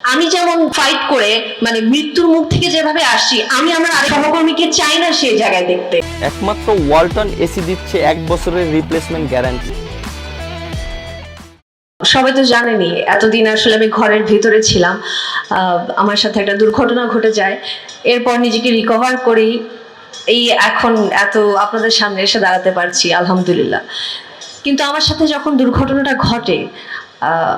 আমি যেমন ফাইট করে মানে মৃত্যুর মুখ থেকে যেভাবে আসছি আমি আমার আরেক সহকর্মীকে চাই না সেই জায়গায় দেখতে। একমাত্র ওয়ালটন এসি দিচ্ছে এক বছরের রিপ্লেসমেন্ট গ্যারান্টি সবাই তো জানেনি এতদিন আসলে আমি ঘরের ভিতরে ছিলাম। আহ, আমার সাথে একটা দুর্ঘটনা ঘটে যায়। এরপর নিজেকে রিকভার করেই এই এখন এত আপনাদের সামনে এসে দাঁড়াতে পারছি আলহামদুলিল্লাহ। কিন্তু আমার সাথে যখন দুর্ঘটনাটা ঘটে আহ,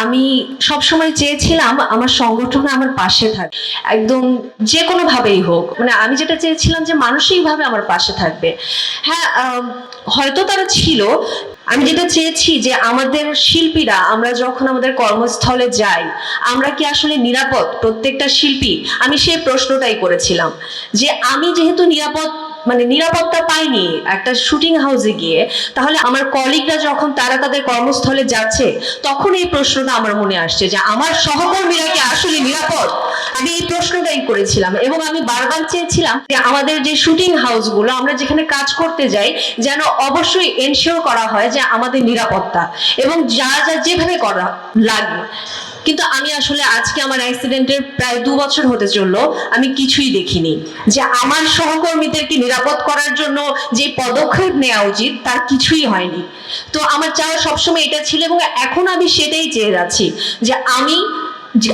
আমি সবসময় চেয়েছিলাম আমার সংগঠন আমার পাশে থাকে, একদম যে কোনো ভাবেই হোক। মানে আমি যেটা চেয়েছিলাম যে মানসিকভাবে আমার পাশে থাকবে। হ্যাঁ হয়তো তারা ছিল। আমি যেটা চেয়েছি যে আমাদের শিল্পীরা, আমরা যখন আমাদের কর্মস্থলে যাই, আমরা কি আসলে নিরাপদ প্রত্যেকটা শিল্পী? আমি সেই প্রশ্নটাই করেছিলাম যে আমি যেহেতু নিরাপদ মানে নিরাপত্তা পাইনি একটা শুটিং হাউসে গিয়ে। তাহলে আমার কলিগরা যখন, তারা তাদের কর্মস্থলে যাচ্ছে, তখন এই প্রশ্নটা আমার মনে আসছে যে আমার সহকর্মীরা কি আসলে নিরাপদ? আমি এই প্রশ্নটাই করেছিলাম এবং আমি বারবার চেয়েছিলাম যে আমাদের যে শুটিং হাউসগুলো আমরা যেখানে কাজ করতে যাই, যেন অবশ্যই এনশিওর করা হয় যে আমাদের নিরাপত্তা এবং যা যা যেভাবে করা লাগে। কিন্তু আমি আসলে আজকে আমার অ্যাক্সিডেন্টের প্রায় দু বছর হতে চলল, আমি কিছুই দেখিনি। যে আমার সহকর্মীদেরকে নিরাপদ করার জন্য যে পদক্ষেপ নেওয়া উচিত, তার কিছুই হয়নি। তো আমার চাওয়া সবসময় এটা ছিল এবং এখন আমি সেটাই চেয়ে যাচ্ছি যে আমি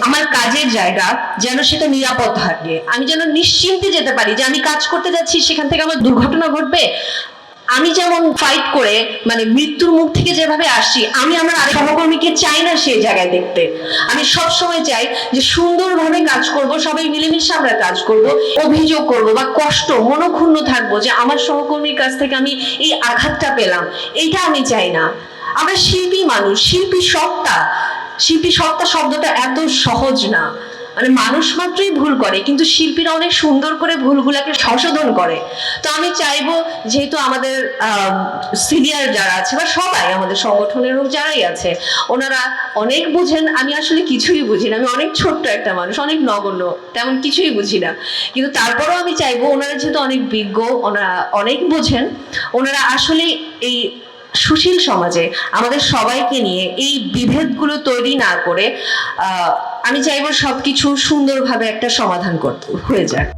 আমার কাজের জায়গা যেন সেটা নিরাপদ থাকে। আমি যেন নিশ্চিন্তে যেতে পারি যে আমি কাজ করতে যাচ্ছি, সেখান থেকে আমার দুর্ঘটনা ঘটবে। আমি যেমন ফাইট করে মানে মৃত্যুর মুখ থেকে যেভাবে আসি আমি আমার আরেক সহকর্মীকে চাই না সেই জায়গায় দেখতে। আমি সব সময় চাই যে সুন্দরভাবে কাজ করব, সবাই মিলেমিশে আমরা কাজ করব, অভিযোগ করব বা কষ্ট, মনক্ষুণ্ণ থাকব যে আমার সহকর্মীর কাছ থেকে আমি এই আঘাতটা পেলাম। এইটা আমি চাই না। আমরা শিল্পী মানুষ, শিল্পী সত্তা। শিল্পী সত্তা শব্দটা এত সহজ না। মানে মানুষ মাত্রই ভুল করে, কিন্তু শিল্পীরা অনেক সুন্দর করে ভুলগুলোকে সংশোধন করে। তো আমি চাইব যেহেতু আমাদের সিনিয়র যারা আছে বা সবাই, আমাদের সংগঠনের হোক যারাই আছে, ওনারা অনেক বুঝেন, আমি আসলে কিছুই বুঝি না, আমি অনেক ছোট্ট একটা মানুষ, অনেক নগণ্য, তেমন কিছুই বুঝি না। কিন্তু তারপরেও আমি চাইব ওনারা যেহেতু অনেক বিজ্ঞ, ওনারা অনেক বোঝেন, ওনারা আসলে এই সুশীল সমাজে আমাদের সবাইকে নিয়ে এই বিভেদগুলো তৈরি না করে আমি চাইব সবকিছু সুন্দরভাবে একটা সমাধান করতে হয়ে যাক।